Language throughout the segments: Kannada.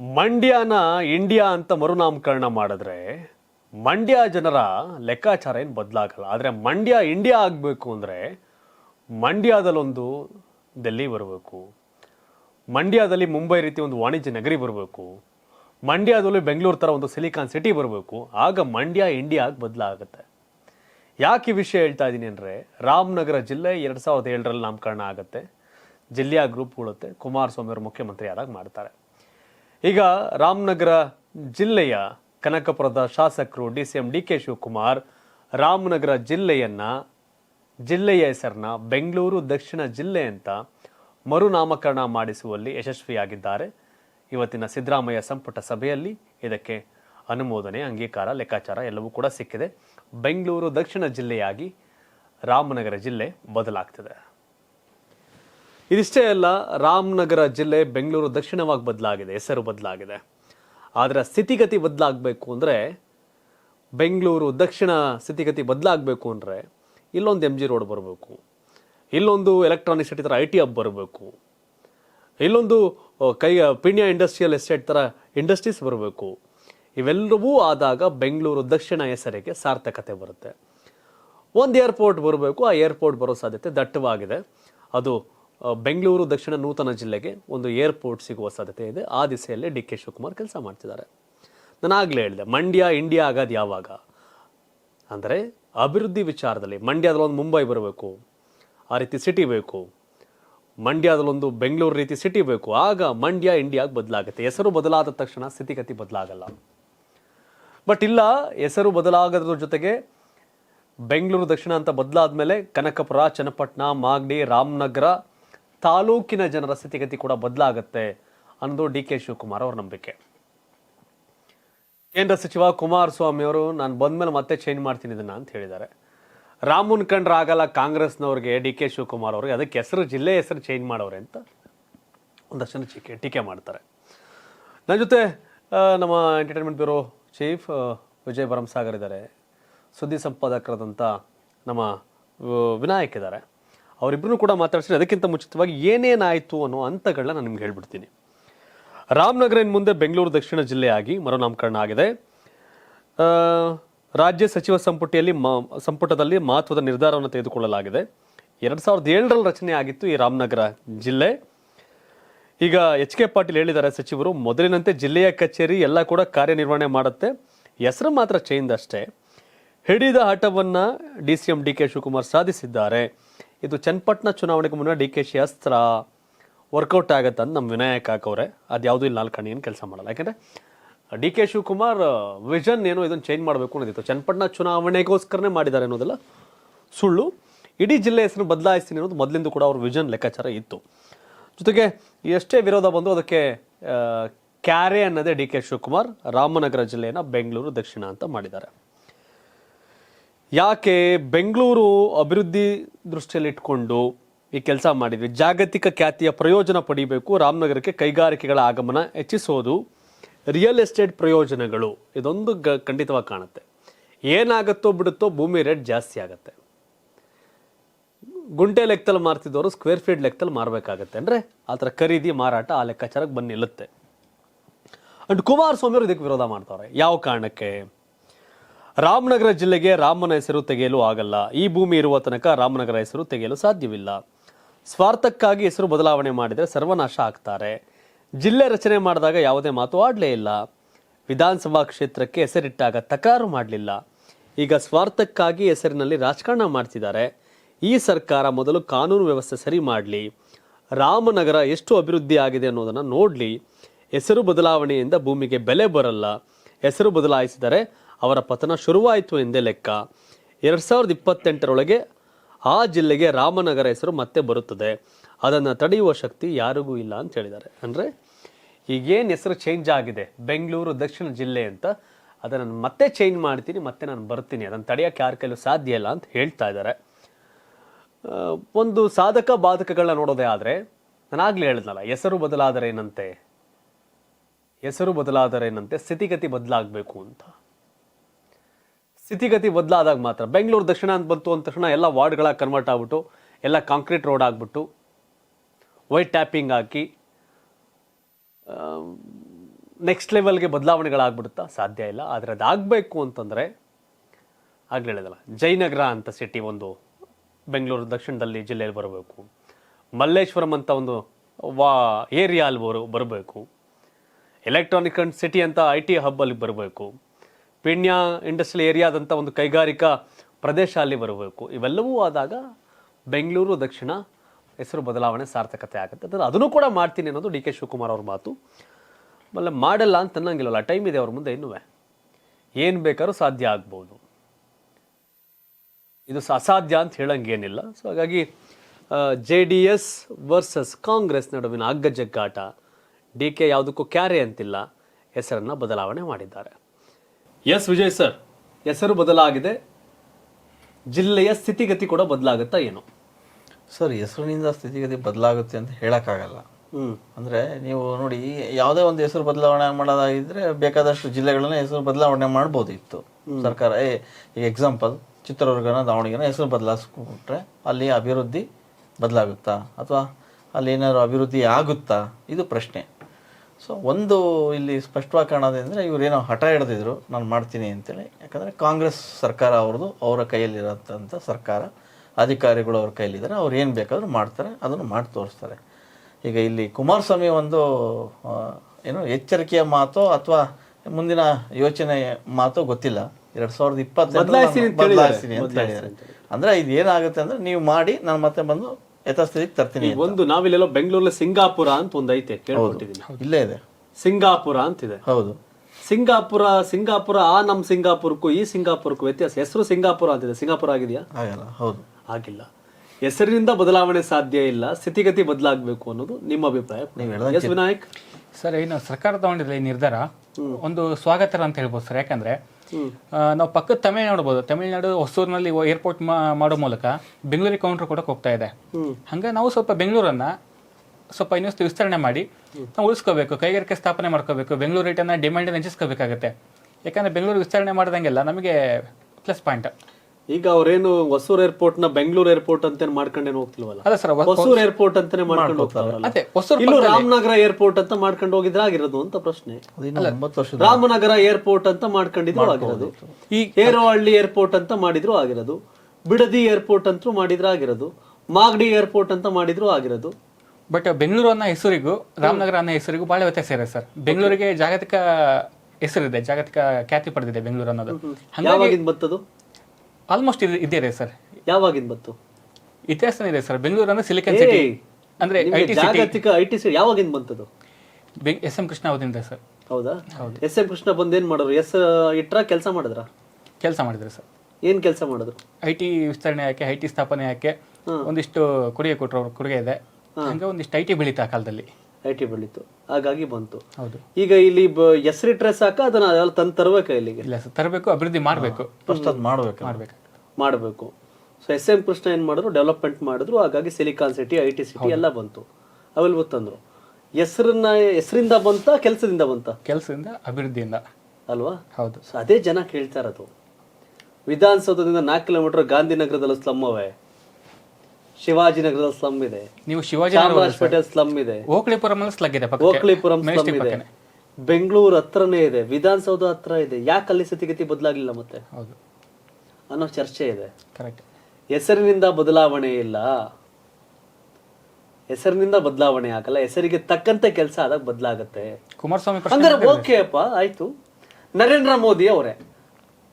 ಮಂಡ್ಯನ ಇಂಡಿಯಾ ಅಂತ ಮರುನಾಮಕರಣ ಮಾಡಿದ್ರೆ ಮಂಡ್ಯ ಜನರ ಲೆಕ್ಕಾಚಾರ ಏನು ಬದಲಾಗಲ್ಲ. ಆದರೆ ಮಂಡ್ಯ ಇಂಡಿಯಾ ಆಗಬೇಕು ಅಂದರೆ ಮಂಡ್ಯದಲ್ಲೊಂದು ಡೆಲ್ಲಿ ಬರಬೇಕು, ಮಂಡ್ಯದಲ್ಲಿ ಮುಂಬೈ ರೀತಿ ಒಂದು ವಾಣಿಜ್ಯ ನಗರಿ ಬರಬೇಕು, ಮಂಡ್ಯದಲ್ಲಿ ಬೆಂಗಳೂರು ಥರ ಒಂದು ಸಿಲಿಕಾನ್ ಸಿಟಿ ಬರಬೇಕು, ಆಗ ಮಂಡ್ಯ ಇಂಡಿಯಾ ಆಗಿ ಬದಲಾಗುತ್ತೆ. ಯಾಕೆ ಈ ವಿಷಯ ಹೇಳ್ತಾ ಇದ್ದೀನಿ ಅಂದರೆ ರಾಮನಗರ ಜಿಲ್ಲೆ ಎರಡು ಸಾವಿರದ ಏಳರಲ್ಲಿ ನಾಮಕರಣ ಆಗುತ್ತೆ. ಜಿಲ್ಲೆಯ ಗ್ರೂಪ್ ಉಳುತ್ತೆ. ಕುಮಾರಸ್ವಾಮಿ ಅವರು ಮುಖ್ಯಮಂತ್ರಿ ಆದಾಗ ಮಾಡ್ತಾರೆ. ಈಗ ರಾಮನಗರ ಜಿಲ್ಲೆಯ ಕನಕಪುರದ ಶಾಸಕರು D C M D K Shivakumar Ramanagara ಜಿಲ್ಲೆಯನ್ನ, ಜಿಲ್ಲೆಯ ಹೆಸರನ್ನ ಬೆಂಗಳೂರು ದಕ್ಷಿಣ ಜಿಲ್ಲೆ ಅಂತ ಮರುನಾಮಕರಣ ಮಾಡಿಸುವಲ್ಲಿ ಯಶಸ್ವಿಯಾಗಿದ್ದಾರೆ. ಇವತ್ತಿನ ಸಿದ್ದರಾಮಯ್ಯ ಸಂಪುಟ ಸಭೆಯಲ್ಲಿ ಇದಕ್ಕೆ ಅನುಮೋದನೆ, ಅಂಗೀಕಾರ, ಲೆಕ್ಕಾಚಾರ ಎಲ್ಲವೂ ಕೂಡ ಸಿಕ್ಕಿದೆ. ಬೆಂಗಳೂರು ದಕ್ಷಿಣ ಜಿಲ್ಲೆಯಾಗಿ ರಾಮನಗರ ಜಿಲ್ಲೆ ಬದಲಾಗ್ತಿದೆ. ಇದಿಷ್ಟೇ ಅಲ್ಲ, ರಾಮನಗರ ಜಿಲ್ಲೆ ಬೆಂಗಳೂರು ದಕ್ಷಿಣವಾಗಿ ಬದಲಾಗಿದೆ, ಹೆಸರು ಬದಲಾಗಿದೆ. ಆದರೆ ಸ್ಥಿತಿಗತಿ ಬದಲಾಗಬೇಕು ಅಂದರೆ, ಬೆಂಗಳೂರು ದಕ್ಷಿಣ ಸ್ಥಿತಿಗತಿ ಬದಲಾಗಬೇಕು ಅಂದರೆ, ಇಲ್ಲೊಂದು ಎಂ ಜಿ ರೋಡ್ ಬರಬೇಕು, ಇಲ್ಲೊಂದು ಎಲೆಕ್ಟ್ರಾನಿಕ್ ಸಿಟಿ ಥರ ಐ ಟಿ ಹಬ್ ಬರಬೇಕು, ಇಲ್ಲೊಂದು ಕೈ, ಪಿಣ್ಯ ಇಂಡಸ್ಟ್ರಿಯಲ್ ಎಸ್ಟೇಟ್ ಥರ ಇಂಡಸ್ಟ್ರೀಸ್ ಬರಬೇಕು. ಇವೆಲ್ಲವೂ ಆದಾಗ ಬೆಂಗಳೂರು ದಕ್ಷಿಣ ಹೆಸರಿಗೆ ಸಾರ್ಥಕತೆ ಬರುತ್ತೆ. ಒಂದು ಏರ್ಪೋರ್ಟ್ ಬರಬೇಕು, ಆ ಏರ್ಪೋರ್ಟ್ ಬರೋ ಸಾಧ್ಯತೆ ದಟ್ಟವಾಗಿದೆ. ಅದು ಬೆಂಗಳೂರು ದಕ್ಷಿಣ ನೂತನ ಜಿಲ್ಲೆಗೆ ಒಂದು ಏರ್ಪೋರ್ಟ್ ಸಿಗುವ ಸಾಧ್ಯತೆ ಇದೆ. ಆ ದಿಸೆಯಲ್ಲಿ ಡಿ ಕೆ ಶಿವಕುಮಾರ್ ಕೆಲಸ ಮಾಡ್ತಿದ್ದಾರೆ. ನಾನು ಆಗಲೇ ಹೇಳಿದೆ, ಮಂಡ್ಯ, ಇಂಡಿಯಾ ಆಗೋದು ಯಾವಾಗ? ಅಂದರೆ ಅಭಿವೃದ್ಧಿ ವಿಚಾರದಲ್ಲಿ ಮಂಡ್ಯದಲ್ಲೊಂದು ಮುಂಬೈ ಬರಬೇಕು, ಆ ರೀತಿ ಸಿಟಿ ಬೇಕು, ಮಂಡ್ಯದಲ್ಲೊಂದು ಬೆಂಗಳೂರು ರೀತಿ ಸಿಟಿ ಬೇಕು, ಆಗ ಮಂಡ್ಯ ಇಂಡಿಯಾಗೆ ಬದಲಾಗುತ್ತೆ. ಹೆಸರು ಬದಲಾದ ತಕ್ಷಣ ಸ್ಥಿತಿಗತಿ ಬದಲಾಗಲ್ಲ. ಬಟ್ ಇಲ್ಲ, ಹೆಸರು ಬದಲಾಗೋದ್ರ ಜೊತೆಗೆ ಬೆಂಗಳೂರು ದಕ್ಷಿಣ ಅಂತ ಬದಲಾದ ಮೇಲೆ ಕನಕಪುರ, ಚನ್ನಪಟ್ಟಣ, ಮಾಗಡಿ, ರಾಮನಗರ ತಾಲೂಕಿನ ಜನರ ಸ್ಥಿತಿಗತಿ ಕೂಡ ಬದಲಾಗುತ್ತೆ ಅನ್ನೋದು ಡಿ ಕೆ ಶಿವಕುಮಾರ್ ಅವರ ನಂಬಿಕೆ. ಕೇಂದ್ರ ಸಚಿವ ಕುಮಾರಸ್ವಾಮಿ ಅವರು, ನಾನು ಬಂದ ಮೇಲೆ ಮತ್ತೆ ಚೇಂಜ್ ಮಾಡ್ತೀನಿ ಇದನ್ನ ಅಂತ ಹೇಳಿದ್ದಾರೆ. ರಾಮುನ್ ಮುನ್ಕಂಡ್ರ ಆಗಲ್ಲ ಕಾಂಗ್ರೆಸ್ನವ್ರಿಗೆ ಡಿ ಕೆ ಶಿವಕುಮಾರ್ ಅವ್ರಿಗೆ. ಅದಕ್ಕೆ ಹೆಸರು, ಜಿಲ್ಲೆ ಹೆಸರು ಚೇಂಜ್ ಮಾಡೋರೆ ಅಂತ ಒಂದಷ್ಟು ಜನ ಟೀಕೆ ಮಾಡ್ತಾರೆ. ನನ್ನ ಜೊತೆ ನಮ್ಮ entertainment bureau chief Vijay Bharamasagar ಇದ್ದಾರೆ. ಸುದ್ದಿ ಸಂಪಾದಕರಾದಂಥ ನಮ್ಮ ವಿನಾಯಕ್ ಇದ್ದಾರೆ. ಅವರಿಬ್ಬರು ಕೂಡ ಮಾತಾಡ್ಸಿದ್ರೆ ಅದಕ್ಕಿಂತ ಮುಂಚಿತವಾಗಿ ಏನೇನಾಯಿತು ಅನ್ನೋ ಹಂತಗಳನ್ನ ನಾನು ನಿಮ್ಗೆ ಹೇಳ್ಬಿಡ್ತೀನಿ. ರಾಮನಗರ ಮುಂದೆ ಬೆಂಗಳೂರು ದಕ್ಷಿಣ ಜಿಲ್ಲೆಯಾಗಿ ಮರುನಾಮಕರಣ ಆಗಿದೆ. ರಾಜ್ಯ ಸಚಿವ ಸಂಪುಟಿಯಲ್ಲಿ ಸಂಪುಟದಲ್ಲಿ ಮಹತ್ವದ ನಿರ್ಧಾರವನ್ನು ತೆಗೆದುಕೊಳ್ಳಲಾಗಿದೆ. ಎರಡು ಸಾವಿರದ ಏಳರಲ್ಲಿ ರಚನೆ ಆಗಿತ್ತು ಈ ರಾಮನಗರ ಜಿಲ್ಲೆ. ಈಗ ಎಚ್ ಕೆ ಪಾಟೀಲ್ ಹೇಳಿದ್ದಾರೆ ಸಚಿವರು, ಮೊದಲಿನಂತೆ ಜಿಲ್ಲೆಯ ಕಚೇರಿ ಎಲ್ಲ ಕೂಡ ಕಾರ್ಯನಿರ್ವಹಣೆ ಮಾಡುತ್ತೆ. ಹೆಸರು ಮಾತ್ರ ಚೇಂಜ್ ಅಷ್ಟೇ. ಹಿಡಿದ ಆಟವನ್ನು D C M D K Shivakumar ಸಾಧಿಸಿದ್ದಾರೆ. ಇದು ಚನ್ನಪಟ್ಟಣ ಚುನಾವಣೆಗೆ ಮುನ್ನ ಡಿ ಕೆ ಶಿ ಅಸ್ತ್ರ ವರ್ಕೌಟ್ ಆಗತ್ತೆ ಅಂತ ನಮ್ಮ ವಿನಾಯಕ್ ಹಾಕವ್ರೆ ಅದು ಯಾವುದೂ ಇಲ್ಲಿ, ನಾಲ್ಕು ಏನು ಕೆಲಸ ಮಾಡಲ್ಲ. ಯಾಕೆಂದರೆ ಡಿ ಕೆ ಶಿವಕುಮಾರ್ ವಿಷನ್ ಏನು ಇದನ್ನು ಚೇಂಜ್ ಮಾಡಬೇಕು ಅನ್ನೋದಿತ್ತು. ಚನ್ನಪಟ್ಟಣ ಚುನಾವಣೆಗೋಸ್ಕರನೇ ಮಾಡಿದ್ದಾರೆ ಅನ್ನೋದಿಲ್ಲ ಸುಳ್ಳು. ಇಡೀ ಜಿಲ್ಲೆ ಹೆಸರು ಬದಲಾಯಿಸ್ತೀನಿ ಅನ್ನೋದು ಮೊದಲಿಂದ ಕೂಡ ಅವ್ರ ವಿಷನ್ ಲೆಕ್ಕಾಚಾರ ಇತ್ತು. ಜೊತೆಗೆ ಎಷ್ಟೇ ವಿರೋಧ ಬಂದು ಅದಕ್ಕೆ ಕ್ಯಾರೆ ಅನ್ನೋದೇ ಡಿ ಕೆ ಶಿವಕುಮಾರ್ ರಾಮನಗರ ಜಿಲ್ಲೆಯನ್ನು ಬೆಂಗಳೂರು ದಕ್ಷಿಣ ಅಂತ ಮಾಡಿದ್ದಾರೆ. ಯಾಕೆ ಬೆಂಗಳೂರು ಅಭಿವೃದ್ಧಿ ದೃಷ್ಟಿಯಲ್ಲಿ ಇಟ್ಕೊಂಡು ಈ ಕೆಲಸ ಮಾಡಿದ್ವಿ ಜಾಗತಿಕ ಖ್ಯಾತಿಯ ಪ್ರಯೋಜನ ಪಡಿಬೇಕು, ರಾಮನಗರಕ್ಕೆ ಕೈಗಾರಿಕೆಗಳ ಆಗಮನ ಹೆಚ್ಚಿಸೋದು ರಿಯಲ್ ಎಸ್ಟೇಟ್ ಪ್ರಯೋಜನಗಳು. ಇದೊಂದು ಗ, ಖಂಡಿತವಾಗಿ ಕಾಣುತ್ತೆ. ಏನಾಗುತ್ತೋ ಬಿಡುತ್ತೋ ಭೂಮಿ ರೇಟ್ ಜಾಸ್ತಿ ಆಗುತ್ತೆ. ಗುಂಟೆ ಲೆಕ್ಕದಲ್ಲಿ ಮಾರ್ತಿದ್ದವರು ಸ್ಕ್ವೇರ್ ಫೀಟ್ ಲೆಕ್ಕದಲ್ಲಿ ಮಾರಬೇಕಾಗತ್ತೆ ಅಂದರೆ ಆ ಥರ ಖರೀದಿ, ಮಾರಾಟ, ಆ ಲೆಕ್ಕಾಚಾರಕ್ಕೆ ಬಂದು ನಿಲ್ಲುತ್ತೆ. ಅಂಡ್ ಕುಮಾರಸ್ವಾಮಿ ಅವರು ಇದಕ್ಕೆ ವಿರೋಧ ಮಾಡ್ತಾರೆ ಯಾವ ಕಾರಣಕ್ಕೆ? ರಾಮನಗರ ಜಿಲ್ಲೆಗೆ ರಾಮನ ಹೆಸರು ತೆಗೆಯಲು ಆಗಲ್ಲ. ಈ ಭೂಮಿ ಇರುವ ತನಕ ರಾಮನಗರ ಹೆಸರು ತೆಗೆಯಲು ಸಾಧ್ಯವಿಲ್ಲ. ಸ್ವಾರ್ಥಕ್ಕಾಗಿ ಹೆಸರು ಬದಲಾವಣೆ ಮಾಡಿದರೆ ಸರ್ವನಾಶ ಆಗ್ತಾರೆ. ಜಿಲ್ಲೆ ರಚನೆ ಮಾಡಿದಾಗ ಯಾವುದೇ ಮಾತು ಆಡಲೇ ಇಲ್ಲ. ವಿಧಾನಸಭಾ ಕ್ಷೇತ್ರಕ್ಕೆ ಹೆಸರಿಟ್ಟಾಗ ತಕರಾರು ಮಾಡಲಿಲ್ಲ. ಈಗ ಸ್ವಾರ್ಥಕ್ಕಾಗಿ ಹೆಸರಿನಲ್ಲಿ ರಾಜಕಾರಣ ಮಾಡ್ತಿದ್ದಾರೆ. ಈ ಸರ್ಕಾರ ಮೊದಲು ಕಾನೂನು ವ್ಯವಸ್ಥೆ ಸರಿ ಮಾಡಲಿ. ರಾಮನಗರ ಎಷ್ಟು ಅಭಿವೃದ್ಧಿ ಆಗಿದೆ ಅನ್ನೋದನ್ನು ನೋಡಲಿ. ಹೆಸರು ಬದಲಾವಣೆಯಿಂದ ಭೂಮಿಗೆ ಬೆಲೆ ಬರಲ್ಲ. ಹೆಸರು ಬದಲಾಯಿಸಿದರೆ ಅವರ ಪತನ ಶುರುವಾಯಿತು ಎಂದೇ ಲೆಕ್ಕ. ಎರಡು ಸಾವಿರದ ಇಪ್ಪತ್ತೆಂಟರೊಳಗೆ ಆ ಜಿಲ್ಲೆಗೆ ರಾಮನಗರ ಹೆಸರು ಮತ್ತೆ ಬರುತ್ತದೆ. ಅದನ್ನು ತಡೆಯುವ ಶಕ್ತಿ ಯಾರಿಗೂ ಇಲ್ಲ ಅಂತ ಹೇಳಿದ್ದಾರೆ. ಅಂದರೆ ಈಗೇನು ಹೆಸರು ಚೇಂಜ್ ಆಗಿದೆ? ಬೆಂಗಳೂರು, ದಕ್ಷಿಣ ಜಿಲ್ಲೆ ಅಂತ. ಅದನ್ನು ಮತ್ತೆ ಚೇಂಜ್ ಮಾಡ್ತೀನಿ, ಮತ್ತೆ ನಾನು ಬರ್ತೀನಿ. ಅದನ್ನು ತಡೆಯೋಕ್ಕೆ ಯಾರ ಕೈಲೂ ಸಾಧ್ಯ ಇಲ್ಲ ಅಂತ ಹೇಳ್ತಾ ಇದ್ದಾರೆ. ಒಂದು ಸಾಧಕ ಬಾಧಕಗಳನ್ನ ನೋಡೋದೇ ಆದರೆ, ನಾನು ಆಗ್ಲೇ ಹೇಳಿದ್ನಲ್ಲ ಹೆಸರು ಬದಲಾದರೆ ಏನಂತೆ? ಹೆಸರು ಬದಲಾದರೆ ಏನಂತೆ? ಸ್ಥಿತಿಗತಿ ಬದಲಾಗಬೇಕು ಅಂತ. ಸ್ಥಿತಿಗತಿ ಬದಲಾದಾಗ ಮಾತ್ರ. ಬೆಂಗಳೂರು ದಕ್ಷಿಣ ಅಂತ ಬಂತು ಅಂದ ತಕ್ಷಣ ಎಲ್ಲ ವಾರ್ಡ್ಗಳಾಗಿ ಕನ್ವರ್ಟ್ ಆಗ್ಬಿಟ್ಟು, ಎಲ್ಲ ಕಾಂಕ್ರೀಟ್ ರೋಡ್ ಆಗಿಬಿಟ್ಟು ವೈಟ್ ಟ್ಯಾಪಿಂಗ್ ಹಾಕಿ ನೆಕ್ಸ್ಟ್ ಲೆವೆಲ್ಗೆ ಬದಲಾವಣೆಗಳಾಗ್ಬಿಡುತ್ತಾ? ಸಾಧ್ಯ ಇಲ್ಲ. ಆದರೆ ಅದಾಗಬೇಕು ಅಂತಂದರೆ, ಆಗಲೇ ಹೇಳಿದಲ್ಲ, ಜಯನಗರ ಅಂತ ಸಿಟಿ ಒಂದು ಬೆಂಗಳೂರು ದಕ್ಷಿಣದಲ್ಲಿ ಜಿಲ್ಲೆಯಲ್ಲಿ ಬರಬೇಕು. ಮಲ್ಲೇಶ್ವರಂ ಅಂತ ಒಂದು ವಾ ಏರಿಯಾ ಅಲ್ಲಿ ಬರು, ಬರಬೇಕು. ಎಲೆಕ್ಟ್ರಾನಿಕ್ ಅಂಡ್ ಸಿಟಿ ಅಂತ ಐ ಟಿ ಹಬ್ ಅಲ್ಲಿ ಬರಬೇಕು. ಪಿಣ್ಯ ಇಂಡಸ್ಟ್ರಿಯಲ್ ಏರಿಯಾದಂಥ ಒಂದು ಕೈಗಾರಿಕಾ ಪ್ರದೇಶ ಅಲ್ಲಿ ಬರಬೇಕು. ಇವೆಲ್ಲವೂ ಆದಾಗ ಬೆಂಗಳೂರು ದಕ್ಷಿಣ ಹೆಸರು ಬದಲಾವಣೆ ಸಾರ್ಥಕತೆ ಆಗುತ್ತೆ. ಅದನ್ನು ಅದನ್ನು ಕೂಡ ಮಾಡ್ತೀನಿ ಅನ್ನೋದು ಡಿ ಕೆ ಶಿವಕುಮಾರ್ ಅವ್ರ ಮಾತು. ಆಮೇಲೆ ಮಾಡಲ್ಲ ಅಂತ ಅನ್ನಂಗಿಲ್ಲಲ್ಲ, ಟೈಮ್ ಇದೆ ಅವ್ರ ಮುಂದೆ ಇನ್ನೂ ಏನು ಬೇಕಾದ್ರೂ ಸಾಧ್ಯ ಆಗ್ಬೋದು. ಇದು ಅಸಾಧ್ಯ ಅಂತ ಹೇಳಂಗೇನಿಲ್ಲ. ಸೊ ಹಾಗಾಗಿ J D S versus Congress ನಡುವಿನ ಅಗ್ಗಜಗ್ಗಾಟ ಡಿ ಕೆ ಯಾವುದಕ್ಕೂ ಕ್ಯಾರೆ ಅಂತಿಲ್ಲ. ಹೆಸರನ್ನು ಬದಲಾವಣೆ ಮಾಡಿದ್ದಾರೆ. ಎಸ್ ವಿಜಯ್ ಸರ್ ಹೆಸರು ಬದಲಾಗಿದೆ. ಜಿಲ್ಲೆಯ ಸ್ಥಿತಿಗತಿ ಕೂಡ ಬದಲಾಗುತ್ತಾ ಏನು? ಸರ್ ಹೆಸರಿನಿಂದ ಸ್ಥಿತಿಗತಿ ಬದಲಾಗುತ್ತೆ ಅಂತ ಹೇಳೋಕ್ಕಾಗಲ್ಲ. ಹ್ಞೂ ಅಂದರೆ ನೀವು ನೋಡಿ ಯಾವುದೇ ಒಂದು ಹೆಸರು ಬದಲಾವಣೆ ಮಾಡೋದಾಗಿದ್ದರೆ ಬೇಕಾದಷ್ಟು ಜಿಲ್ಲೆಗಳನ್ನ ಹೆಸರು ಬದಲಾವಣೆ ಮಾಡ್ಬೋದಿತ್ತು. ಸರ್ಕಾರ ಏ ಈಗ ಎಕ್ಸಾಂಪಲ್ ಚಿತ್ರದುರ್ಗನ ದಾವಣಗೆರೆನ ಹೆಸರು ಬದಲಾಯಿಸ್ಕೊಂಡ್ರೆ ಅಲ್ಲಿ ಅಭಿವೃದ್ಧಿ ಬದಲಾಗುತ್ತಾ? ಅಥವಾ ಅಲ್ಲಿ ಏನಾದ್ರು ಅಭಿವೃದ್ಧಿ ಆಗುತ್ತಾ? ಇದು ಪ್ರಶ್ನೆ. ಸೊ ಒಂದು ಇಲ್ಲಿ ಸ್ಪಷ್ಟವಾಗಿ ಕಾಣೋದಂದ್ರೆ ಇವರೇನೋ ಹಠ ಹಿಡ್ದಿದ್ರು ನಾನು ಮಾಡ್ತೀನಿ ಅಂತೇಳಿ. ಯಾಕಂದರೆ ಕಾಂಗ್ರೆಸ್ ಸರ್ಕಾರ ಅವ್ರದ್ದು ಅವರ ಕೈಯಲ್ಲಿರೋಂಥ ಸರ್ಕಾರ ಅಧಿಕಾರಿಗಳು ಅವ್ರ ಕೈಲಿದ್ದಾರೆ ಅವ್ರು ಏನು ಬೇಕಾದರೂ ಮಾಡ್ತಾರೆ ಅದನ್ನು ಮಾಡಿ ತೋರಿಸ್ತಾರೆ. ಈಗ ಇಲ್ಲಿ ಕುಮಾರಸ್ವಾಮಿ ಒಂದು ಏನು ಎಚ್ಚರಿಕೆಯ ಮಾತೋ ಅಥವಾ ಮುಂದಿನ ಯೋಚನೆ ಮಾತೋ ಗೊತ್ತಿಲ್ಲ. ಎರಡು ಸಾವಿರದ ಇಪ್ಪತ್ತು. ಬದಲಾಯಿಸ್ತೀನಿ ಅಂತ ಹೇಳಿದ್ದಾರೆ. ಅಂದ್ರೆ ಇದು ಏನಾಗುತ್ತೆ ಅಂದ್ರೆ ನೀವು ಮಾಡಿ ನಾನು ಮತ್ತೆ ಬಂದು ಯಥಾಸ್ಥಿತಿಗೆ ತರ್ತೀನಿ ಈಗ ಒಂದು ನಾವಿಲ್ಲೆಲ್ಲ ಬೆಂಗಳೂರಲ್ಲಿ ಸಿಂಗಾಪುರ ಅಂತ ಒಂದು ಐತೆ ಕೇಳ್ಕೊಟ್ಟಿದ್ದೀನಿ. ಇಲ್ಲೇ ಇದೆ. ಸಿಂಗಾಪುರ ಅಂತಿದೆ. ಹೌದು. ಸಿಂಗಾಪುರ ಸಿಂಗಾಪುರ ಆ ನಮ್ಮ ಸಿಂಗಾಪುರಕ್ಕೂ ಈ ಸಿಂಗಾಪುರಕ್ಕೂ ವ್ಯತ್ಯಾಸ. ಹೆಸರು ಸಿಂಗಾಪುರ ಅಂತಿದೆ. ಸಿಂಗಾಪುರ ಆಗಿದೆಯಾ? ಆಗಲ್ಲ ಹೌದು. ಆಗಿಲ್ಲ. ಹೆಸರಿನಿಂದ ಬದಲಾವಣೆ ಸಾಧ್ಯ ಇಲ್ಲ. ಸ್ಥಿತಿಗತಿ ಬದಲಾಗಬೇಕು ಅನ್ನೋದು ನಿಮ್ಮ ಅಭಿಪ್ರಾಯ. ಎಸ್ ವಿನಾಯಕ್? ಸರ್ ಏನು ಸರ್ಕಾರ ತಗೊಂಡಿರಲಿ ಈ ನಿರ್ಧಾರ ಒಂದು ಸ್ವಾಗತ ಅಂತ ಹೇಳ್ಬೋದು ಸರ್. ಯಾಕಂದ್ರೆ ನಾವು ಪಕ್ಕದ ತಮಿಳ್ನಾಡು ನೋಡ್ಬೋದು. ತಮಿಳ್ನಾಡು ಹೊಸೂರಿನಲ್ಲಿ ಏರ್ಪೋರ್ಟ್ ಮಾಡೋ ಮೂಲಕ ಬೆಂಗಳೂರಿಗೆ ಕೌಂಟರ್ ಕೊಡಕ್ಕೆ ಹೋಗ್ತಾ ಇದೆ. ಹಂಗೆ ನಾವು ಸ್ವಲ್ಪ ಬೆಂಗಳೂರನ್ನ ಸ್ವಲ್ಪ ಇನ್ನಷ್ಟು ವಿಸ್ತರಣೆ ಮಾಡಿ ನಾವು ಉಳಿಸ್ಕೋಬೇಕು ಕೈಗಾರಿಕೆ ಸ್ಥಾಪನೆ ಮಾಡ್ಕೋಬೇಕು ಬೆಂಗಳೂರು ರೇಟನ್ನು ಡಿಮ್ಯಾಂಡನ್ನು ಹೆಚ್ಚಿಸ್ಕೋಬೇಕಾಗುತ್ತೆ. ಯಾಕಂದ್ರೆ ಬೆಂಗಳೂರು ವಿಸ್ತರಣೆ ಮಾಡಿದಂಗೆಲ್ಲ ನಮಗೆ ಪ್ಲಸ್ ಪಾಯಿಂಟ್ ಈಗ ಅವ್ರೇನು ಹೊಸೂರ್ ಏರ್ಪೋರ್ಟ್ನ ಬೆಂಗಳೂರು ಏರ್ಪೋರ್ಟ್ ಅಂತ ಮಾಡ್ಕೊಂಡೇನು ಹೋಗ್ತಿಲ್ವಲ್ಲ? ಅಲ್ಲ ಸರ್ ಹೊಸೂರ್ ಏರ್ಪೋರ್ಟ್ ಅಂತಾನೆ ಮಾಡ್ಕೊಂಡು ಹೋಗ್ತಾರಲ್ಲ? ಇಲ್ಲೂ ರಾಮನಗರ ಏರ್ಪೋರ್ಟ್ ಅಂತ ಮಾಡ್ಕೊಂಡು ಹೋಗಿದ್ರೆ ಆಗಿರೋದು ಅಂತ ಪ್ರಶ್ನೆ. ರಾಮನಗರ ಏರ್ಪೋರ್ಟ್ ಅಂತ ಮಾಡ್ಕೊಂಡಿದ್ರು ಆಗಿರೋದು. ಈ ಏರೋಹಳ್ಳಿ ಏರ್ಪೋರ್ಟ್ ಅಂತ ಮಾಡಿದ್ರು ಆಗಿರೋದು. ಬಿಡದಿ ಏರ್ಪೋರ್ಟ್ ಅಂತೂ ಮಾಡಿದ್ರು ಆಗಿರೋದು. ಮಾಗಡಿ ಏರ್ಪೋರ್ಟ್ ಅಂತ ಮಾಡಿದ್ರು ಆಗಿರೋದು. ಬಟ್ ಬೆಂಗಳೂರು ಅನ್ನೋ ಹೆಸರಿಗೂ ರಾಮನಗರ ಅನ್ನೋ ಹೆಸರಿಗೂ ಬಹಳ ವ್ಯತ್ಯಾಸ ಇದೆ ಸರ್. ಬೆಂಗಳೂರಿಗೆ ಜಾಗತಿಕ ಹೆಸರಿದೆ ಜಾಗತಿಕ ಖ್ಯಾತಿ ಪಡೆದಿದೆ ಬೆಂಗಳೂರು ಅನ್ನೋದು. ಹಂಗಾಗಿ ಆಲ್ಮೋಸ್ಟ್ ಇದೆ ಇದೆ ಸರ್. ಯಾವಾಗಿಂದ ಬಂತು? ಇತಿಹಾಸನೇ ಇದೆ ಸರ್. ಬೆಂಗಳೂರು ಅಂದ್ರೆ ಸಿಲಿಕನ್ ಸಿಟಿ ಏಯ್, ಅಂದ್ರೆ ಐಟಿ ನಿಮ್ಗೆ ಟಿ ಸಿಟಿ ಜಾಗತಿಕ ಐ ಟಿ ಸಿ ಯಾವಾಗಿಂದ ಬಂತದು? ಎಸ್ ಎಂ ಕೃಷ್ಣ ಅವರಿಂದ ಸರ್. ಹೌದಾ? ಎಸ್ ಎಂ ಕೃಷ್ಣ ಬಂದ್ ಏನ್ ಮಾಡಿದ್ರು? ಎಸ್ ಇಟ್ರ ಕೆಲಸ ಮಾಡಿದ್ರ? ಕೆಲಸ ಮಾಡಿದ್ರು ಸರ್. ಏನ್ ಕೆಲಸ ಮಾಡಿದ್ರು? ಐಟಿ ಟಿ ವಿಸ್ತರಣೆ ಯಾಕೆ ಐಟಿ ಟಿ ಸ್ಥಾಪನೆ ಯಾಕೆ? ಒಂದಿಷ್ಟು ಕೊಡುಗೆ ಕೊಟ್ಟರು ಅವ್ರ ಕೊಡುಗೆ ಇದೆ. ಹಂಗೆ ಒಂದಿಷ್ಟು ಐಟಿ ಟಿ ಬೆಳೀತಾ ಆ ಕಾಲದಲ್ಲಿ. ಐಟಿ ಟಿ ಬೆಳೀತು. ಹಾಗಾಗಿ ಬಂತು. ಹೌದು. ಈಗ ಇಲ್ಲಿ ಹೆಸರಿಟ್ರೆ ಸಾಕ ಅದನ್ನ ಅದೆಲ್ಲ ತಂದು ತರಬೇಕ ಇಲ್ಲಿಗೆ? ಇಲ್ಲ ಸರ್ ತರಬೇಕು ಅಭಿವೃದ್ಧಿ ಮಾಡಬೇಕು. ಫಸ್ಟ್ ಅದು ಮಾಡ್ಬೇಕು. ಮಾಡ್ಬೇಕು. ಮಾಡಬೇಕು. ಸೊ ಎಸ್ ಎಂ ಕೃಷ್ಣ ಏನು ಮಾಡಿದ್ರು? ಡೆವಲಪ್ಮೆಂಟ್ ಮಾಡಿದ್ರು. ಹಾಗಾಗಿ silicon city I T city ಎಲ್ಲ ಬಂತು. ಅವೆಲ್ಲ ತಂದ್ರು ಹೆಸರನ್ನ ಹೆಸರಿಂದ ಬಂತ ಕೆಲಸದಿಂದ ಬಂತ? ಕೆಲಸದಿಂದ ಅಭಿವೃದ್ಧಿಯಿಂದ. ಅಲ್ವಾ? ಹೌದು. ಸೊ ಅದೇ ಜನ ಕೇಳ್ತಾ ಇರೋದು. ವಿಧಾನಸೌಧದಿಂದ ನಾಲ್ಕು ಕಿಲೋಮೀಟರ್ ಗಾಂಧಿನಗರದಲ್ಲಿ ಸ್ಲಮ್ ಅವೆ. ಶಿವಾಜಿನಗರದಲ್ಲಿ ಸ್ಲಮ್ ಇದೆ. ನೀವು ಶಿವಾಜಿ ಚಾಮರಾಜಪೇಟೆ ಸ್ಲಮ್ ಇದೆ. ಓಕ್ಳಿಪುರಂ ಸ್ಲಗ್ ಇದೆ ಸ್ಲಮ್ ಇದೆ. ಬೆಂಗಳೂರು ಹತ್ರನೇ ಇದೆ. ವಿಧಾನಸೌಧ ಹತ್ರ ಇದೆ. ಯಾಕೆ ಅಲ್ಲಿ ಸ್ಥಿತಿಗತಿ ಬದಲಾಗಿಲ್ಲ ಮತ್ತೆ? ಹೌದು. ಅನ್ನೋ ಚರ್ಚೆ ಇದೆ. ಕರೆಕ್ಟ್ ಹೆಸರಿನಿಂದ ಬದಲಾವಣೆ ಇಲ್ಲ. ಹೆಸರಿನಿಂದ ಬದಲಾವಣೆ ಆಗಲ್ಲ. ಹೆಸರಿಗೆ ತಕ್ಕಂತೆ ಕೆಲಸ ಆದಾಗ ಬದಲಾಗತ್ತೆ. ಕುಮಾರಸ್ವಾಮಿ ಪ್ರಶ್ನೆ ಹಂಗಾರೆ ಓಕೆ ಅಪ್ಪ ಆಯ್ತು. ನರೇಂದ್ರ ಮೋದಿ ಅವರೇ.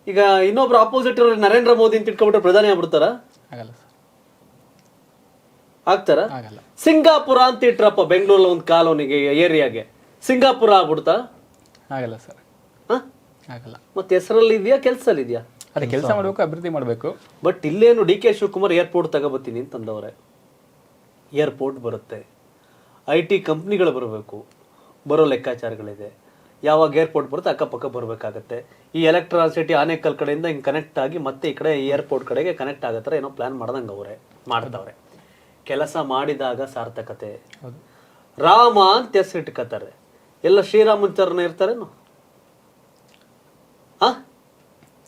ಈಗ ಇನ್ನೊಬ್ರು ಅಪೋಸಿಟ್ ಇರೋ ನರೇಂದ್ರ ಮೋದಿ ಅಂತ ಇಟ್ಕೊಂಡ್ಬಿಟ್ರೆ ಪ್ರಧಾನಿ ಆಗ್ಬಿಡ್ತಾರ? ಆಗಲ್ಲ ಸರ್. ಆಗ್ತಾರ? ಆಗಲ್ಲ. ಸಿಂಗಾಪುರ ಅಂತ ಇಟ್ರಪ್ಪ ಬೆಂಗಳೂರಲ್ಲಿ ಒಂದು ಕಾಲೋನಿಗೆ ಏರಿಯಾಗೆ. ಸಿಂಗಾಪುರ ಆಗ್ಬಿಡ್ತಾ? ಆಗಲ್ಲ ಸರ್. ಹ? ಆಗಲ್ಲ. ಮತ್ತೆ ಹೆಸರಲ್ಲಿ ಇದೆಯಾ ಕೆಲಸದಲ್ಲಿ ಇದೆಯಾ ಅದೇ ಕೆಲಸ ಮಾಡಬೇಕು ಅಭಿವೃದ್ಧಿ ಮಾಡಬೇಕು. ಬಟ್ ಇಲ್ಲೇನು ಡಿ ಕೆ ಶಿವಕುಮಾರ್ ಏರ್ಪೋರ್ಟ್ ತಗೋಬತ್ತೀನಿ ಅಂತಂದವ್ರೆ ಏರ್ಪೋರ್ಟ್ ಬರುತ್ತೆ. ಐ ಟಿ ಕಂಪ್ನಿಗಳು ಬರಬೇಕು. ಬರೋ ಲೆಕ್ಕಾಚಾರಗಳಿದೆ. ಯಾವಾಗ ಏರ್ಪೋರ್ಟ್ ಬರುತ್ತೆ ಅಕ್ಕಪಕ್ಕ ಬರಬೇಕಾಗತ್ತೆ. ಈ ಎಲೆಕ್ಟ್ರಾನ್ ಸಿಟಿ ಆನೇಕಲ್ ಕಡೆಯಿಂದ ಹಿಂಗೆ ಕನೆಕ್ಟ್ ಆಗಿ ಮತ್ತೆ ಈ ಕಡೆ ಏರ್ಪೋರ್ಟ್ ಕಡೆಗೆ ಕನೆಕ್ಟ್ ಆಗತ್ತರ ಏನೋ ಪ್ಲಾನ್ ಮಾಡ್ದಂಗೆ ಅವರೇ ಮಾಡ್ತವ್ರೆ. ಕೆಲಸ ಮಾಡಿದಾಗ ಸಾರ್ಥಕತೆ. ರಾಮ ಅಂತ ಹೆಸರಿಟ್ಕೋತಾರೆ. ಎಲ್ಲ ಶ್ರೀರಾಮನ್ ಚರಣ ಇರ್ತಾರೇನು? ಆ?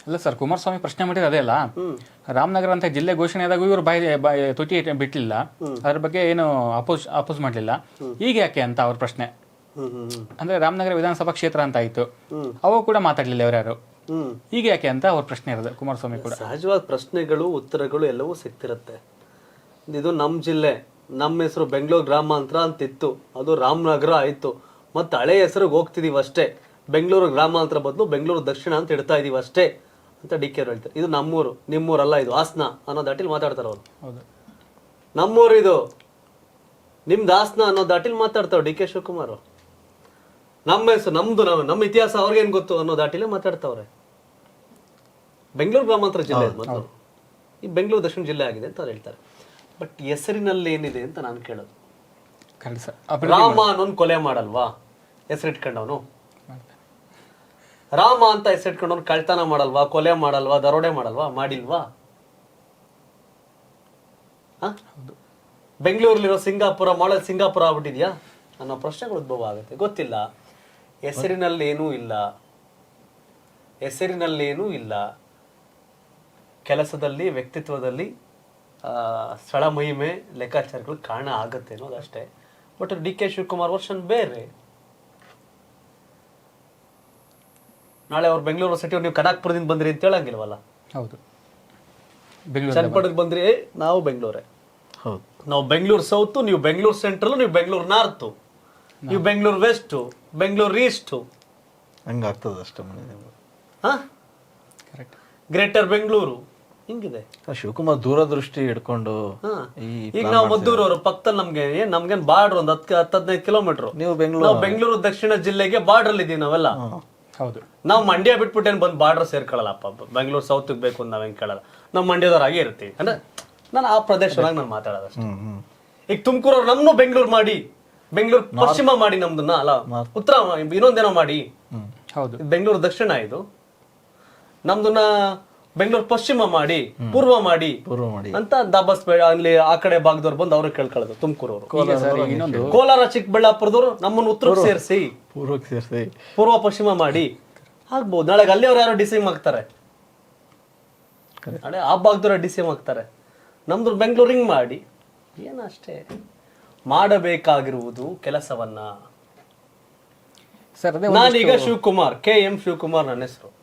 ಅಲ್ಲ ಸರ್, ಕುಮಾರಸ್ವಾಮಿ ಪ್ರಶ್ನೆ ಮಾಡಿದ್ರೆ ಅದೇ ಅಲ್ಲ. ರಾಮನಗರ ಅಂತ ಜಿಲ್ಲೆ ಘೋಷಣೆ ಆದಾಗ ಇವರು ಬಾಯಿ ಬಾಯಿ ತುಟಿ ಬಿಟ್ಟಿಲ್ಲ ಅದ್ರ ಬಗ್ಗೆ ಏನು ಅಪೋಸ್ ಅಪೋಸ್ ಮಾಡಲಿಲ್ಲ. ಈಗ ಯಾಕೆ ಅಂತ ಅವ್ರ ಪ್ರಶ್ನೆ. ಅಂದ್ರೆ ರಾಮನಗರ ವಿಧಾನಸಭಾ ಕ್ಷೇತ್ರ ಅಂತ ಆಯ್ತು. ಅವ ಕೂಡ ಮಾತಾಡ್ಲಿಲ್ಲ ಯಾರು. ಈಗ ಯಾಕೆ ಅಂತ ಅವ್ರ ಪ್ರಶ್ನೆ ಇರೋದು, ಕುಮಾರಸ್ವಾಮಿ ಕೂಡ. ಸಹಜವಾದ ಪ್ರಶ್ನೆಗಳು, ಉತ್ತರಗಳು ಎಲ್ಲವೂ ಸಿಗ್ತಿರತ್ತೆ. ಇದು ನಮ್ಮ ಜಿಲ್ಲೆ ನಮ್ಮ ಹೆಸರು ಬೆಂಗಳೂರು ಗ್ರಾಮಾಂತರ ಅಂತಿತ್ತು. ಅದು ರಾಮನಗರ ಆಯ್ತು. ಮತ್ತೆ ಹಳೆ ಹೆಸರಿಗೆ ಹೋಗ್ತಿದೀವಿ ಅಷ್ಟೇ ಬೆಂಗಳೂರು ಗ್ರಾಮಾಂತರ ಬದಲು ಬೆಂಗಳೂರು ದಕ್ಷಿಣ ಅಂತ ಇಡ್ತಾ ಇದೀವಿ ಅಷ್ಟೇ ಅಂತ ಡಿ ಕೆ ಹೇಳ್ತಾರೆ. ಇದು ನಮ್ಮೂರು ನಿಮ್ಮೂರಲ್ಲ ಇದು ಹಾಸನ ಅನ್ನೋ ದಾಟಿಲಿ ಮಾತಾಡ್ತಾರೆ ಅವರು. ಹೌದು. ನಮ್ಮೂರು ಇದು ನಿಮ್ದು ಹಾಸನ ಅನ್ನೋ ದಾಟಿಲಿ ಮಾತಾಡ್ತಾವ್ ಡಿ ಕೆ ಶಿವಕುಮಾರ್ ನಮ್ಮ ಹೆಸರು ನಮ್ದು ನಾವು ನಮ್ಮ ಇತಿಹಾಸ ಅವ್ರಿಗೇನು ಗೊತ್ತು ಅನ್ನೋ ದಾಟಿಲೇ ಮಾತಾಡ್ತಾವ್ರೆ. ಬೆಂಗಳೂರು ಗ್ರಾಮಾಂತರ ಜಿಲ್ಲೆ ಮತ್ತು ಈ ಬೆಂಗಳೂರು ದಕ್ಷಿಣ ಜಿಲ್ಲೆ ಆಗಿದೆ ಅಂತ ಅವ್ರು ಹೇಳ್ತಾರೆ. ಬಟ್ ಹೆಸರಿನಲ್ಲಿ ಏನಿದೆ ಅಂತ ನಾನು ಕೇಳೋದು. ರಾಮ ಅನ್ನೋನ್ ಕೊಲೆ ಮಾಡಲ್ವಾ? ಹೆಸರಿಟ್ಕೊಂಡವನು. ರಾಮ ಅಂತ ಹೆಸರಿಟ್ಕೊಂಡವ್ನು ಕಳ್ತನ ಮಾಡಲ್ವಾ ಕೊಲೆ ಮಾಡಲ್ವಾ ದರೋಡೆ ಮಾಡಲ್ವಾ ಮಾಡಿಲ್ವಾ? ಹ? ಬೆಂಗಳೂರಲ್ಲಿರೋ ಸಿಂಗಾಪುರ ಮಾಡಲ್ ಸಿಂಗಾಪುರ ಆಗ್ಬಿಟ್ಟಿದ್ಯಾ? ಅನ್ನೋ ಪ್ರಶ್ನೆಗಳು ಉದ್ಭವ ಆಗುತ್ತೆ. ಗೊತ್ತಿಲ್ಲ. ಹೆಸರಿನಲ್ಲೇನೂ ಇಲ್ಲ. ಹೆಸರಿನಲ್ಲೇನೂ ಇಲ್ಲ. ಕೆಲಸದಲ್ಲಿ ವ್ಯಕ್ತಿತ್ವದಲ್ಲಿ ಸ್ಥಳ ಮಹಿಮೆ ಲೆಕ್ಕಾಚಾರಗಳು ಕಾರಣ ಆಗುತ್ತೆ ಅನ್ನೋದು ಅಷ್ಟೇ but D K Shivakumar version ಬೇರೆ. ನಾಳೆ ಅವ್ರು ಬೆಂಗಳೂರು ಸಿಟಿ ನೀವು ಕನಕ್ಪುರದಿಂದ ಬಂದ್ರಿ ಅಂತ ಹೇಳಂಗಿಲ್ವಲ್ಲ? ಹೌದು. ಬೆಂಗಳೂರು ಚನ್ನಪಟ್ಟಣಕ್ಕೆ ಬಂದ್ರಿ. ಏ, ನಾವು ಬೆಂಗಳೂರೇ. ಹೌದು. ನಾವು ಬೆಂಗಳೂರು ಸೌತು ನೀವು ಬೆಂಗಳೂರು ಸೆಂಟ್ರಲ್ ನೀವು ಬೆಂಗಳೂರು ನಾರ್ತು ನೀವು ಬೆಂಗಳೂರು ವೆಸ್ಟು ಬೆಂಗಳೂರು ಈಸ್ಟು ಹಂಗಾಗ್ತದೆ ಅಷ್ಟೇ ಮನೆ ಹಾ? Correct greater Bengaluru. ಹಿಂಗಿದೆ. ಶಿವಕುಮಾರ್ ದೂರದೃಷ್ಟಿ ಹಿಡ್ಕೊಂಡು ಹಾ. ಈ ಈಗ ನಾವು ಮದ್ದೂರವರು ಪಕ್ಕದಲ್ಲಿ ನಮ್ಗೆ ಏನ್ ನಮ್ಗೇನ್ ಬಾರ್ಡರ್ ಒಂದ್ ಹತ್ತು ಹತ್ತು ಹದಿನೈದು ಕಿಲೋಮೀಟರ್ ನೀವು ಬೆಂಗಳೂರು. ನಾವು ಬೆಂಗಳೂರು ದಕ್ಷಿಣ ಜಿಲ್ಲೆಗೆ ಬಾರ್ಡರ್ ಅಲ್ಲಿ ಇದೀವಿ ನಾವೆಲ್ಲ. ಹೌದು. ನಾವು ಮಂಡ್ಯ ಬಿಟ್ಬಿಟ್ಟು ಏನು ಬಂದು ಬಾರ್ಡರ್ ಸೇರ್ಕೊಳ್ಳಲ್ಲಪ್ಪ ಬೆಂಗಳೂರು ಸೌತ್ಗೆ ಬೇಕು ಅಂತ ನಾವೇನ್ ಕೇಳಲ್ಲ. ನಾವು ಮಂಡ್ಯದವ್ರಾಗೆ ಇರ್ತೀವಿ. ಅಂದ್ರೆ ನಾನು ಆ ಪ್ರದೇಶದಾಗ ನಾನು ಮಾತಾಡೋದು ಅಷ್ಟೇ ಹ್ಮ್ ಹ್ಮ್. ಈಗ ತುಮಕೂರವ್ರು ನಮ್ಮನ್ನು ಬೆಂಗಳೂರು ಮಾಡಿ ಬೆಂಗಳೂರು ಪಶ್ಚಿಮ ಮಾಡಿ ನಮ್ದನ್ನ ಅಲ್ಲ ಉತ್ತರ ಇನ್ನೊಂದೇನೋ ಮಾಡಿ. ಹೌದು. ಬೆಂಗಳೂರು ದಕ್ಷಿಣ ಇದು. ನಮ್ದನ್ನ ಬೆಂಗಳೂರು ಪಶ್ಚಿಮ ಮಾಡಿ ಪೂರ್ವ ಮಾಡಿ ಪೂರ್ವ ಮಾಡಿ. ಅಂತ ದಾಬಸ್ ಅಲ್ಲಿ ಆ ಕಡೆ ಭಾಗದವ್ರು ಬಂದು ಅವ್ರಿಗೆ ಕೇಳ್ಕೊಳ್ಳೋದು ತುಮಕೂರವರು. ಅವರು ಸರ್ ಇನ್ನೊಂದು ಕೋಲಾರ ಚಿಕ್ಕಬಳ್ಳಾಪುರದವರು ನಮ್ಮನ್ನು ಉತ್ತರಕ್ಕೆ ಸೇರಿಸಿ. ಪೂರ್ವಕ್ಕೆ ಸೇರಿಸಿ. ಪೂರ್ವ ಪಶ್ಚಿಮ ಮಾಡಿ. ಆಗ್ಬೋದು. ನಾಳೆ ಅಲ್ಲಿ ಅವ್ರು ಯಾರು ಡಿ ಸಿ ಆಗ್ತಾರೆ ನಾಳೆ ಆ ಭಾಗದವ್ರ ಡಿಸಿಎಂ ಸಿ ಆಗ್ತಾರೆ ನಮ್ದು ಬೆಂಗಳೂರು ಹಿಂಗ್ ಮಾಡಿ. ಏನಷ್ಟೇ ಮಾಡಬೇಕಾಗಿರುವುದು ಕೆಲಸವನ್ನ. ಸರ್ ನಾನೀಗ ಶಿವಕುಮಾರ್ ಕೆ ಎಂ ಶಿವಕುಮಾರ್ ನನ್ನ ಹೆಸರು.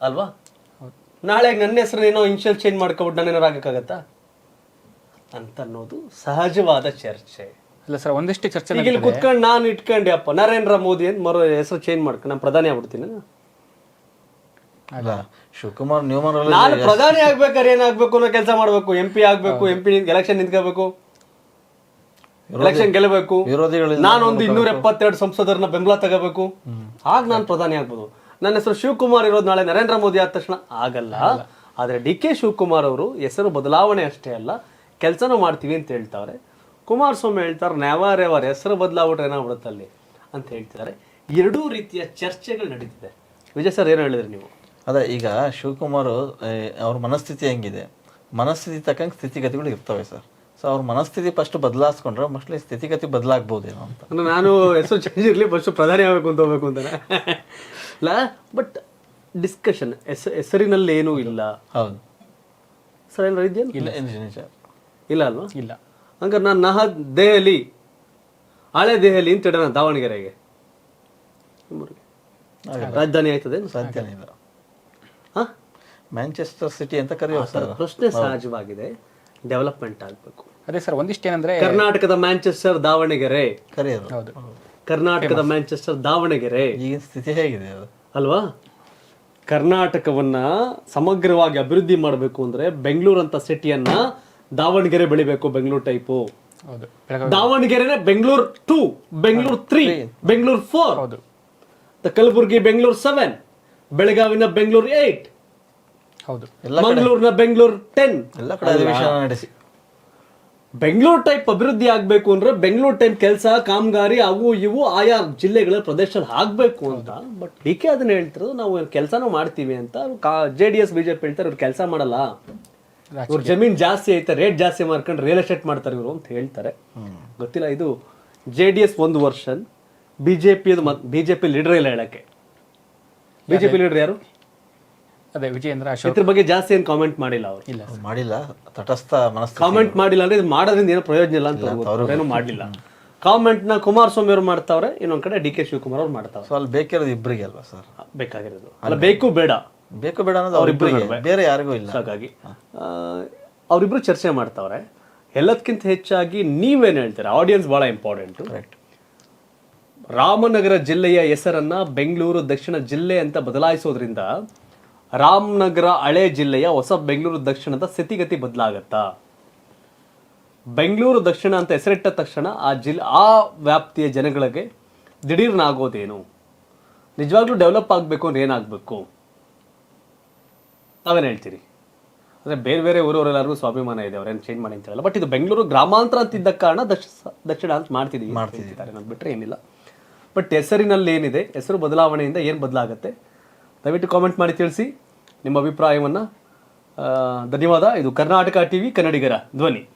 ಅಲ್ವಾ? ನಾಳೆ ನನ್ನ ಹೆಸರು ಏನೋ ಇನ್ಶಿಯಲ್ ಚೇಂಜ್ ಮಾಡ್ಕೊಬಿಟ್ಟು ನಾನು ಏನಾರು ಆಗಕ್ಕಾಗತ್ತಾ ಅಂತ ಅನ್ನೋದು ಸಹಜವಾದ ಚರ್ಚೆ. ಇಲ್ಲ ಸರ್ ಒಂದಿಷ್ಟು ಚರ್ಚೆ ಈಗ ಇಲ್ಲಿ ಕುತ್ಕೊಂಡು ನಾನು ಇಟ್ಕೊಂಡೆ ಅಪ್ಪ ನರೇಂದ್ರ ಮೋದಿ ಅಂತ ಮರೋ ಹೆಸರು ಚೇಂಜ್ ಮಾಡ್ಕೊಂಡು ನಾನು ಪ್ರಧಾನಿ ಆಗ್ಬಿಡ್ತೀನಿ ಅಲ್ಲ ಶಿವಕುಮಾರ್ ನ್ಯೂಮನ್ ನಾನು ಪ್ರಧಾನಿ ಆಗ್ಬೇಕಾದ್ರೆ ಏನಾಗ್ಬೇಕು ಅನ್ನೋ ಕೆಲಸ ಮಾಡಬೇಕು. ಎಂ ಪಿ ಆಗ್ಬೇಕು ಎಂ ಪಿ ಎಲೆಕ್ಷನ್ ನಿಂತ್ಕೋಬೇಕು. ಎಲೆಕ್ಷನ್ ಗೆಲ್ಲಬೇಕು. ವಿರೋಧಿಗಳು ನಾನೊಂದು ಇನ್ನೂರ ಎಪ್ಪತ್ತೆರಡು ಸಂಸದರನ್ನ ಬೆಂಬಲ ತಗೋಬೇಕು. ಆಗ ನಾನು ಪ್ರಧಾನಿ ಆಗ್ಬೋದು. ನನ್ನ ಹೆಸರು ಶಿವಕುಮಾರ್ ಇರೋದು ನಾಳೆ ನರೇಂದ್ರ ಮೋದಿ ಆದ ತಕ್ಷಣ ಆಗಲ್ಲ. ಆದರೆ ಡಿ ಕೆ ಶಿವಕುಮಾರ್ ಅವರು ಹೆಸರು ಬದಲಾವಣೆ ಅಷ್ಟೇ ಅಲ್ಲ ಕೆಲಸನೂ ಮಾಡ್ತೀವಿ ಅಂತ ಹೇಳ್ತಾರೆ ಕುಮಾರಸ್ವಾಮಿ ಹೇಳ್ತಾರೆ ನೆವರ್ ಎವರ್ ಹೆಸರು ಬದಲಾವಣೆ ಏನಾಗ್ಬಿಡುತ್ತೆ ಅಲ್ಲಿ? ಅಂತ ಹೇಳ್ತಿದ್ದಾರೆ. ಎರಡೂ ರೀತಿಯ ಚರ್ಚೆಗಳು ನಡೀತಿದೆ. ವಿಜಯ್ ಸರ್ ಏನು ಹೇಳಿದ್ರಿ ನೀವು? ಅದೇ ಈಗ ಶಿವಕುಮಾರ್ ಅವ್ರ ಮನಸ್ಥಿತಿ ಹೆಂಗಿದೆ? ಮನಸ್ಥಿತಿ ತಕ್ಕಂಗೆ ಸ್ಥಿತಿಗತಿಗಳು ಇರ್ತವೆ ಸರ್. ಸೊ ಅವ್ರ ಮನಸ್ಥಿತಿ ಫಸ್ಟ್ ಬದಲಾಯಿಸ್ಕೊಂಡ್ರೆ ಮೋಸ್ಟ್ಲಿ ಸ್ಥಿತಿಗತಿ ಬದಲಾಗ್ಬೋದೇನೋ ಅಂತ. ನಾನು ಹೆಸರು ಚೇಂಜ್ ಇರಲಿ ಫಸ್ಟ್ ಪ್ರಧಾನಿ ಆಗಬೇಕು ಅಂತ ಹೋಗ್ಬೇಕು ಅಂತಾನೆ. ಬಟ್ ಡಿಸ್ಕಷನ್ ಹೆಸ ಹೆಸರಿನಲ್ಲಿ ಏನೂ ಇಲ್ಲ. ಹೌದು. ಸರ್ ಏನಾರು ಇದೆಯಾ ಇಲ್ಲ ನಿಜ ಇಲ್ಲ ಅಲ್ವಾ? ಇಲ್ಲ. ಹಂಗಾರೆ ನಾನು ನಹ ದೆಹಲಿ ಹಳೆ ದೆಹಲಿ ಅಂತ ಇಡೋಣ ದಾವಣಗೆರೆಗೆ. ನಿಮ್ಮೂರಿಗೆ. ರಾಜಧಾನಿ ಆಯ್ತದೆ ಸಾಧ್ಯನೇ ಇಲ್ಲ ಹಾ? ಮ್ಯಾಂಚೆಸ್ಟರ್ ಸಿಟಿ ಅಂತ ಕರೆಯುವ ಸರ್ ಪ್ರಶ್ನೆ ಸಹಜವಾಗಿದೆ. ಡೆವಲಪ್ಮೆಂಟ್ ಆಗಬೇಕು. ಅದೇ ಸರ್ ಒಂದಿಷ್ಟು ಏನಂದ್ರೆ ಕರ್ನಾಟಕದ ಮ್ಯಾಂಚೆಸ್ಟರ್ ದಾವಣಗೆರೆ. ಕರೆಯೋದು. ಹೌದು. ಕರ್ನಾಟಕದ ಮ್ಯಾಂಚೆಸ್ಟರ್ ದಾವಣಗೆರೆ. ಈಗಿನ ಸ್ಥಿತಿ ಹೇಗಿದೆ ಅದು? ಅಲ್ವಾ? ಕರ್ನಾಟಕವನ್ನ ಸಮಗ್ರವಾಗಿ ಅಭಿವೃದ್ಧಿ ಮಾಡಬೇಕು ಅಂದ್ರೆ ಬೆಂಗಳೂರು ಅಂತ ಸಿಟಿಯನ್ನ ದಾವಣಗೆರೆ ಬೆಳಿಬೇಕು ಬೆಂಗಳೂರು ಟೈಪು. ಹೌದು. Belagavi. ದಾವಣಗೆರೆನೆ Bengaluru two Bengaluru three Bengaluru four. ಹೌದು. ಕಲಬುರಗಿ ಬೆಂಗಳೂರು ಸೆವೆನ್. ಬೆಳಗಾವಿನ ಬೆಂಗಳೂರು ಏಟ್. ಹೌದು. ಮಂಗಳೂರಿನ ಬೆಂಗಳೂರು ಟೆನ್. ಎಲ್ಲ ಕಡೆ ಅಧಿವೇಶನ ನಡೆಸಿ. ಬೆಂಗಳೂರು ಟೈಪ್ ಅಭಿವೃದ್ಧಿ ಆಗ್ಬೇಕು ಅಂದ್ರೆ ಬೆಂಗಳೂರು ಟೈಪ್ ಕೆಲಸ ಕಾಮಗಾರಿ ಅವು ಇವು ಆಯಾ ಜಿಲ್ಲೆಗಳ ಪ್ರದೇಶದಲ್ಲಿ ಆಗ್ಬೇಕು ಅಂತ. ಬಟ್ ಡಿ ಕೆ ಅದನ್ನ ಹೇಳ್ತಿರೋದು ನಾವು ಕೆಲಸನೂ ಮಾಡ್ತೀವಿ ಅಂತ. ಜೆ ಡಿ ಎಸ್ ಬಿಜೆಪಿ ಹೇಳ್ತಾರೆ ಇವ್ರು ಕೆಲಸ ಮಾಡಲ್ಲ. ಇವ್ರ ಜಮೀನ್ ಜಾಸ್ತಿ ಐತೆ ರೇಟ್ ಜಾಸ್ತಿ ಮಾಡ್ಕೊಂಡು ರಿಯಲ್ ಎಸ್ಟೇಟ್ ಮಾಡ್ತಾರೆ ಇವರು ಅಂತ ಹೇಳ್ತಾರೆ. ಗೊತ್ತಿಲ್ಲ ಇದು ಜೆ ಡಿ ಎಸ್ ಒಂದು ವರ್ಷನ್ ಬಿಜೆಪಿ ಬಿಜೆಪಿ ಲೀಡರ್ ಇಲ್ಲ ಹೇಳಕ್ಕೆ. ಬಿಜೆಪಿ ಲೀಡರ್ ಯಾರು? ಅದೇ ವಿಜಯೇಂದ್ರ ಅಶೋಕ್. ಇದ್ರ ಬಗ್ಗೆ ಜಾಸ್ತಿ ಏನು ಕಾಮೆಂಟ್ ಮಾಡಿಲ್ಲ ಅವರು? ಇಲ್ಲ ಅವ್ರು ಮಾಡಿಲ್ಲ ತಟಸ್ಥ ಮನಸ್ಸು ಕಾಮೆಂಟ್ ಮಾಡಿಲ್ಲ ಅಂದ್ರೆ ಇದು ಮಾಡೋದ್ರಿಂದ ಏನೋ ಪ್ರಯೋಜನ ಇಲ್ಲ ಅಂತ ಏನು ಮಾಡಲಿಲ್ಲ ಕಾಮೆಂಟ್ನ ಕುಮಾರಸ್ವಾಮಿ ಅವರು ಮಾಡ್ತಾವ್ರೆ ಇನ್ನೊಂದ್ ಕಡೆ ಡಿ ಕೆ ಶಿವಕುಮಾರ್ ಅವ್ರು ಮಾಡ್ತಾವ್ರೆ. ಸೊ ಅಲ್ಲಿ ಬೇಕಿರೋದು ಇಬ್ಬರಿಗೆ ಅಲ್ವಾ ಸರ್? ಬೇಕಾಗಿರೋದು. ಅಲ್ಲ ಬೇಕು ಬೇಡ. ಬೇಕು ಬೇಡ ಅನ್ನೋದು ಅವ್ರಿಬ್ಬರಿಗೆ ಬೇರೆ ಯಾರಿಗೂ ಇಲ್ಲ. ಹಾಗಾಗಿ ಆ, ಅವರಿಬ್ರು ಚರ್ಚೆ ಮಾಡ್ತಾವ್ರೆ. ಎಲ್ಲದಕ್ಕಿಂತ ಹೆಚ್ಚಾಗಿ ನೀವೇನು ಹೇಳ್ತೀರಾ? ಆಡಿಯನ್ಸ್ ಭಾಳ ಇಂಪಾರ್ಟೆಂಟ್ ಕರೆಕ್ಟ್ ರಾಮನಗರ ಜಿಲ್ಲೆಯ ಹೆಸರನ್ನ ಬೆಂಗಳೂರು ದಕ್ಷಿಣ ಜಿಲ್ಲೆ ಅಂತ ಬದಲಾಯಿಸೋದ್ರಿಂದ ರಾಮನಗರ ಹಳೆ ಜಿಲ್ಲೆಯ ಹೊಸ ಬೆಂಗಳೂರು ದಕ್ಷಿಣದ ಸ್ಥಿತಿಗತಿ ಬದಲಾಗತ್ತಾ? ಬೆಂಗಳೂರು ದಕ್ಷಿಣ ಅಂತ ಹೆಸರಿಟ್ಟ ತಕ್ಷಣ ಆ ಜಿಲ್ ಆ ವ್ಯಾಪ್ತಿಯ ಜನಗಳಿಗೆ ದಿಢೀರ್ನಾಗೋದೇನು? ನಿಜವಾಗ್ಲೂ ಡೆವಲಪ್ ಆಗಬೇಕು ಅಂದ್ರೆ ಏನಾಗಬೇಕು? ತಾವೇನು ಹೇಳ್ತೀರಿ? ಅಂದರೆ ಬೇರೆ ಬೇರೆ ಊರವರೆಲ್ಲರಿಗೂ ಸ್ವಾಭಿಮಾನ ಇದೆ ಅವ್ರೇನು ಚೇಂಜ್ ಮಾಡಿ ಅಂತ ಹೇಳಲ್ಲ ಬಟ್ ಇದು ಬೆಂಗಳೂರು ಗ್ರಾಮಾಂತರ ಅಂತಿದ್ದ ಕಾರಣ ದಕ್ಷ ದಕ್ಷಿಣ ಅಂತ ಮಾಡ್ತಿದ್ದೀವಿ ಮಾಡ್ತಿದ್ದಾರೆ ಅನ್ನೋದು ಬಿಟ್ಟರೆ ಏನಿಲ್ಲ. ಬಟ್ ಹೆಸರಿನಲ್ಲಿ ಏನಿದೆ ಹೆಸರು ಬದಲಾವಣೆಯಿಂದ ಏನು ಬದಲಾಗುತ್ತೆ? ದಯವಿಟ್ಟು ಕಾಮೆಂಟ್ ಮಾಡಿ ತಿಳಿಸಿ. ನಿಮ್ಮ ಅಭಿಪ್ರಾಯವನ್ನು ಧನ್ಯವಾದ. ಇದು ಕರ್ನಾಟಕ ಟಿವಿ ಕನ್ನಡಿಗರ ಧ್ವನಿ.